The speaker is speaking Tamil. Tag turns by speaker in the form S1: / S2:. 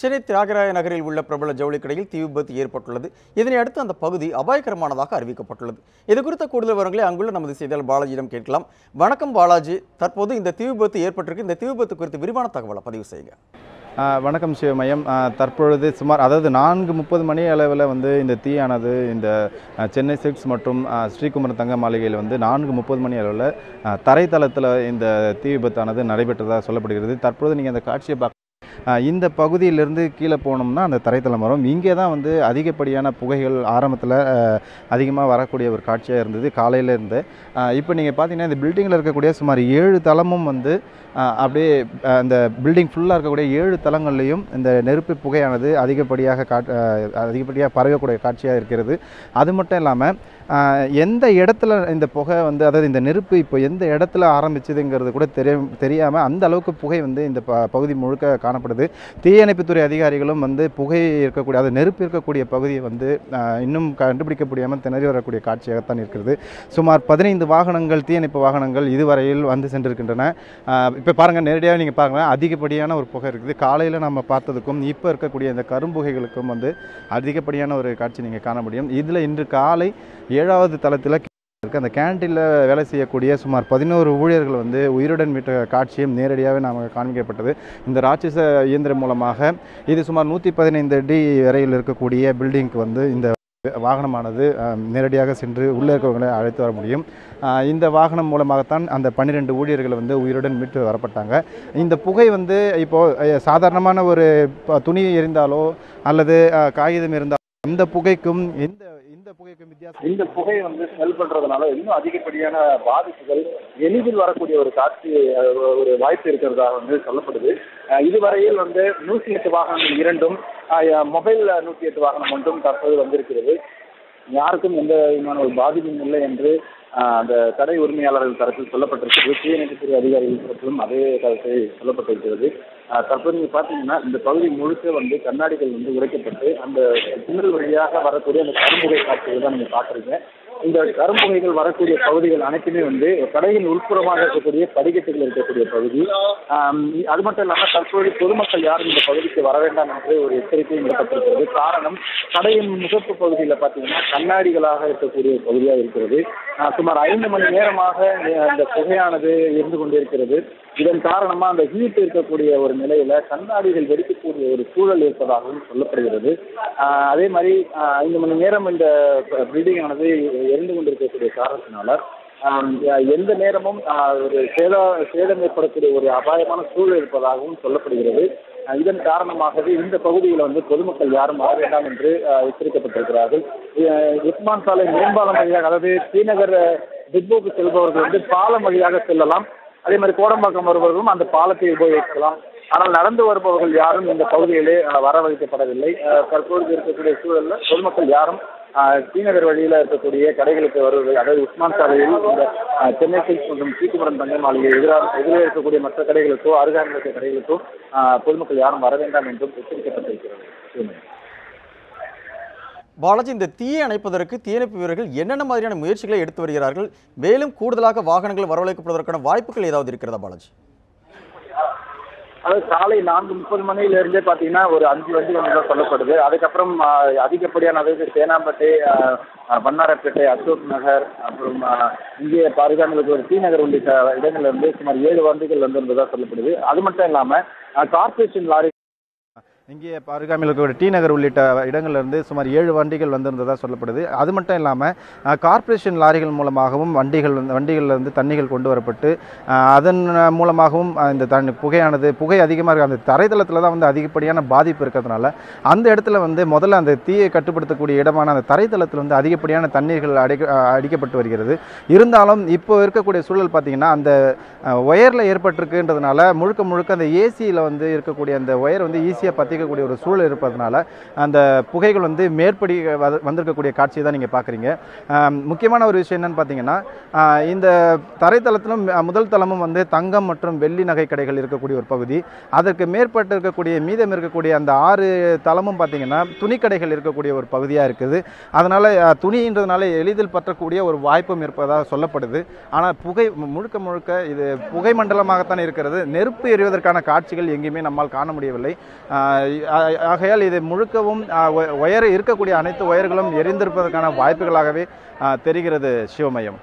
S1: சென்னை தியாகராய நகரில் உள்ள பிரபல ஜவுளி கடையில் தீ விபத்து ஏற்பட்டுள்ளது. இதனை அடுத்து அந்த பகுதி அபாயகரமானதாக அறிவிக்கப்பட்டுள்ளது. இது குறித்த கூடுதல் விவரங்களை அங்குள்ள நமது செய்தியாளர் பாலாஜியிடம் கேட்கலாம். வணக்கம் பாலாஜி. தற்போது இந்த தீ விபத்து ஏற்பட்டிருக்கு. இந்த தீ விபத்து குறித்து விரிவான தகவலை பதிவு செய்யுங்க.
S2: வணக்கம் சிவமயம். தற்பொழுது சுமார் அதாவது நான்கு முப்பது மணி அளவில் வந்து இந்த தீயானது இந்த சென்னை சிக்ஸ் மற்றும் ஸ்ரீகுமரன் தங்க மாளிகையில் வந்து நான்கு முப்பது மணி அளவில் தரைத்தளத்தில் இந்த தீ விபத்தானது நடைபெற்றதாக சொல்லப்படுகிறது. தற்பொழுது நீங்கள் அந்த காட்சியை பார்க்க இந்த பகுதியிலிருந்து கீழே போனோம்னா அந்த தரைத்தளம் வரும். இங்கே தான் வந்து அதிகப்படியான புகைகள் ஆரம்பத்தில் அதிகமாக வரக்கூடிய ஒரு காட்சியாக இருந்தது காலையில் இருந்து. இப்போ நீங்கள் பார்த்தீங்கன்னா இந்த பில்டிங்கில் இருக்கக்கூடிய சுமார் ஏழு தளமும் வந்து அப்படியே அந்த பில்டிங் ஃபுல்லாக இருக்கக்கூடிய ஏழு தளங்கள்லையும் இந்த நெருப்பு புகையானது அதிகப்படியாக காட் அதிகப்படியாக பரவக்கூடிய காட்சியாக இருக்கிறது. அது மட்டும் இல்லாமல் எந்த இடத்துல இந்த புகை வந்து அதாவது இந்த நெருப்பு இப்போ எந்த இடத்துல ஆரம்பிச்சதுங்கிறது கூட தெரிய தெரியாமல் அந்த அளவுக்கு புகை வந்து இந்த ப பகுதி முழுக்க காணப்படுது. தீயணைப்புத்துறை அதிகாரிகளும் வந்து புகை இருக்கக்கூடிய அது நெருப்பு இருக்கக்கூடிய பகுதியை வந்து இன்னும் கண்டுபிடிக்க முடியாமல் திணறி வரக்கூடிய காட்சியாகத்தான் இருக்கிறது. சுமார் பதினைந்து வாகனங்கள் தீயணைப்பு வாகனங்கள் இதுவரையில் வந்து சென்றிருக்கின்றன. இப்போ பாருங்கள் நேரடியாக நீங்கள் பாருங்கள் அதிகப்படியான ஒரு புகை இருக்குது. காலையில் நம்ம பார்த்ததுக்கும் இப்போ இருக்கக்கூடிய இந்த கரும்புகைகளுக்கும் வந்து அதிகப்படியான ஒரு காட்சி நீங்கள் காண முடியும். இதில் இன்று காலை ஏழாவது தளத்தில் இருக்குது அந்த கேண்டீனில் வேலை செய்யக்கூடிய சுமார் பதினோரு ஊழியர்கள் வந்து உயிருடன் மீட்ட காட்சியும் நேரடியாகவே நமக்கு காண்பிக்கப்பட்டது. இந்த ராட்சச இயந்திரம் மூலமாக இது சுமார் நூற்றி பதினைந்து அடி வரையில் இருக்கக்கூடிய பில்டிங்க்கு வந்து இந்த வாகனமானது நேரடியாக சென்று உள்ளே இருக்கவங்களை அழைத்து வர முடியும். இந்த வாகனம் மூலமாகத்தான் அந்த பன்னிரெண்டு ஊழியர்கள் வந்து உயிருடன் மீட்டு வரப்பட்டாங்க. இந்த புகை வந்து இப்போது சாதாரணமான ஒரு துணி எரிந்தாலோ அல்லது காகிதம் இருந்தாலோ இந்த புகைக்கும் இந்த புகைக்கும் வித்தியாசம்
S3: இந்த புகை வந்து ஸ்மெல் பண்றதுனால இன்னும் அதிகப்படியான பாதிப்புகள் எளிதில் வரக்கூடிய ஒரு காட்சி ஒரு வாய்ப்பு இருக்கிறதா வந்து சொல்லப்படுது. இதுவரையில் வந்து நூற்றி எட்டு வாகனங்கள் இரண்டும் மொபைல் நூற்றி எட்டு வாகனம் ஒன்றும் தற்போது வந்திருக்கிறது. யாருக்கும் எந்த விதமான ஒரு பாதிப்பும் இல்லை என்று அந்த கடை உரிமையாளர்கள் தரப்பில் சொல்லப்பட்டிருக்கிறது. தீயணைப்புத்துறை அதிகாரிகள் தரப்பிலும் அதே கருத்தை சொல்லப்பட்டிருக்கிறது. தற்போது நீங்கள் பார்த்தீங்கன்னா இந்த பகுதி முழுக்க வந்து கண்ணாடிகள் வந்து உடைக்கப்பட்டு அந்த சின்னல் வழியாக வரக்கூடிய அந்த கரும்புகை காட்சிகள் தான் நீங்கள் பாக்குறீங்க இந்த கரும்புகைகள் வரக்கூடிய பகுதிகள் அனைத்துமே வந்து கடையின் உட்புறமாக இருக்கக்கூடிய படிக்கட்டுகள் இருக்கக்கூடிய பகுதி. அது மட்டும் இல்லாமல் தற்போது பொதுமக்கள் யாரும் இந்த பகுதிக்கு வர வேண்டாம் என்று ஒரு எச்சரிக்கையும் விடப்பட்டிருக்கிறது காரணம் கடையின் முகப்பு பகுதியில் பார்த்தீங்கன்னா கண்ணாடிகளாக இருக்கக்கூடிய பகுதியாக இருக்கிறது. சுமார் ஐந்து மணி நேரமாக இந்த புகையானது இருந்து கொண்டிருக்கிறது. இதன் காரணமாக அந்த ஹீட் இருக்கக்கூடிய ஒரு நிலையில கண்ணாடிகள் வெடிக்கக்கூடிய ஒரு சூழல் இருப்பதாகவும் சொல்லப்படுகிறது. அதே மாதிரி ஐந்து மணி நேரம் இந்த பில்டிங் ஆனது எரிந்து கொண்டிருக்கக்கூடிய காரணத்தினால எந்த நேரமும் ஒரு சேத சேதம் ஏற்படக்கூடிய ஒரு அபாயமான சூழல் இருப்பதாகவும் சொல்லப்படுகிறது. இதன் காரணமாகவே இந்த பகுதியில் வந்து பொதுமக்கள் யாரும் வர வேண்டாம் என்று எச்சரிக்கப்பட்டிருக்கிறார்கள். உஸ்மான் சாலை மேம்பாலம் வழியாக அதாவது ஸ்ரீநகர் டிப்போக்கு செல்பவர்கள் வந்து பாலம் வழியாக செல்லலாம். அதே மாதிரி கோடம்பாக்கம் வருபவர்களும் அந்த பாலத்தை உபயோகிக்கலாம். ஆனால் நடந்து வருபவர்கள் யாரும் இந்த பகுதியிலே வரவழைக்கப்படவில்லை. தற்போது இருக்கக்கூடிய சூழலில் பொதுமக்கள் யாரும் அஹ், ஸ்ரீநகர் வழியில் இருக்கக்கூடிய கடைகளுக்கு வருவது அதாவது உஸ்மான் சாலையில் இந்த சென்னை சில்க்ஸ் மற்றும் சீக்குமரன் தங்க மாளிகை எதிராக எதிரே இருக்கக்கூடிய மற்ற கடைகளுக்கோ அருகாமையில் இருக்க கடைகளுக்கோ பொதுமக்கள் யாரும் வர வேண்டாம் என்றும் எச்சரிக்கப்பட்டிருக்கிறது.
S1: பாலாஜி இந்த தீயை அணைப்பதற்கு தீயணைப்பு வீரர்கள் என்னென்ன மாதிரியான முயற்சிகளை எடுத்து வருகிறார்கள்? மேலும் கூடுதலாக வாகனங்கள் வரவழைக்கப்படுவதற்கான வாய்ப்புகள் ஏதாவது இருக்கிறதா பாலாஜி?
S3: அதாவது காலை நான்கு முப்பது மணியிலிருந்தே பார்த்தீங்கன்னா ஒரு அஞ்சு வண்டி வந்து தான் சொல்லப்படுது. அதுக்கப்புறம் அதிகப்படியான அதாவது சேனாம்பேட்டை ஆஹ், வண்ணாரப்பேட்டை அசோக் நகர் அப்புறம் இங்கே அருகாமையில் ஒரு டி நகர் உள்ளிட்ட இடங்கள்ல இருந்து சுமார் ஏழு வண்டிகள் வந்து சொல்லப்படுது. அது மட்டும் இல்லாமல் கார்பரேஷன் லாரி
S2: இங்கே அருகாமையில் இருக்கக்கூடிய டி நகர் உள்ளிட்ட இடங்கள்லேருந்து சுமார் ஏழு வண்டிகள் வந்திருந்ததாக சொல்லப்படுது. அது மட்டும் இல்லாமல் கார்ப்பரேஷன் லாரிகள் மூலமாகவும் வண்டிகள் வந்து- தண்ணிகள் கொண்டு வரப்பட்டு அதன் மூலமாகவும் இந்த தண்ணி புகையானது புகை அதிகமாக இருக்க அந்த தரைதளத்தில் தான் வந்து அதிகப்படியான பாதிப்பு இருக்கிறதுனால அந்த இடத்துல வந்து முதல்ல அந்த தீயை கட்டுப்படுத்தக்கூடிய இடமான அந்த தரைதளத்தில் வந்து அதிகப்படியான தண்ணீர்கள் அடிக்க அடிக்கப்பட்டு வருகிறது. இருந்தாலும் இப்போ இருக்கக்கூடிய சூழல் பார்த்தீங்கன்னா அந்த ஒயரில் ஏற்பட்டிருக்குன்றதுனால முழுக்க முழுக்க அந்த ஏசியில் வந்து இருக்கக்கூடிய அந்த ஒயர் வந்து ஈஸியாக பற்றிக்கக்கூடிய ஒரு சூழல் இருப்பதனால அந்த புகைகள் வந்து மேற்படி வ- வந்திருக்கக்கூடிய காட்சியை தான் நீங்கள் பார்க்குறீங்க முக்கியமான ஒரு விஷயம் என்னன்னு பார்த்தீங்கன்னா இந்த தரைத்தளத்திலும் முதல் தளமும் வந்து தங்கம் மற்றும் வெள்ளி நகை கடைகள் இருக்கக்கூடிய ஒரு பகுதி. அதற்கு மேற்பட்டு இருக்கக்கூடிய மீதம் இருக்கக்கூடிய அந்த ஆறு தளமும் பார்த்தீங்கன்னா துணிக்கடைகள் இருக்கக்கூடிய ஒரு பகுதியாக இருக்குது. அதனால் துணின்றதுனால எளிதில் பற்றக்கூடிய ஒரு வாய்ப்பும் இருப்பதாக சொல்லப்படுது. ஆனால் புகை முழுக்க முழுக்க இது புகை மண்டலமாகத்தான் இருக்கிறது. நெருப்பு எறிவதற்கான காட்சிகள் எங்கேயுமே நம்மால் காண முடியவில்லை. ஆகையால் இது முழுக்கவும் ஒ- ஒயர் இருக்கக்கூடிய அனைத்து ஒயர்களும் எரிந்திருப்பதற்கான வாய்ப்புகளாகவே தெரிகிறது சிவமயம்.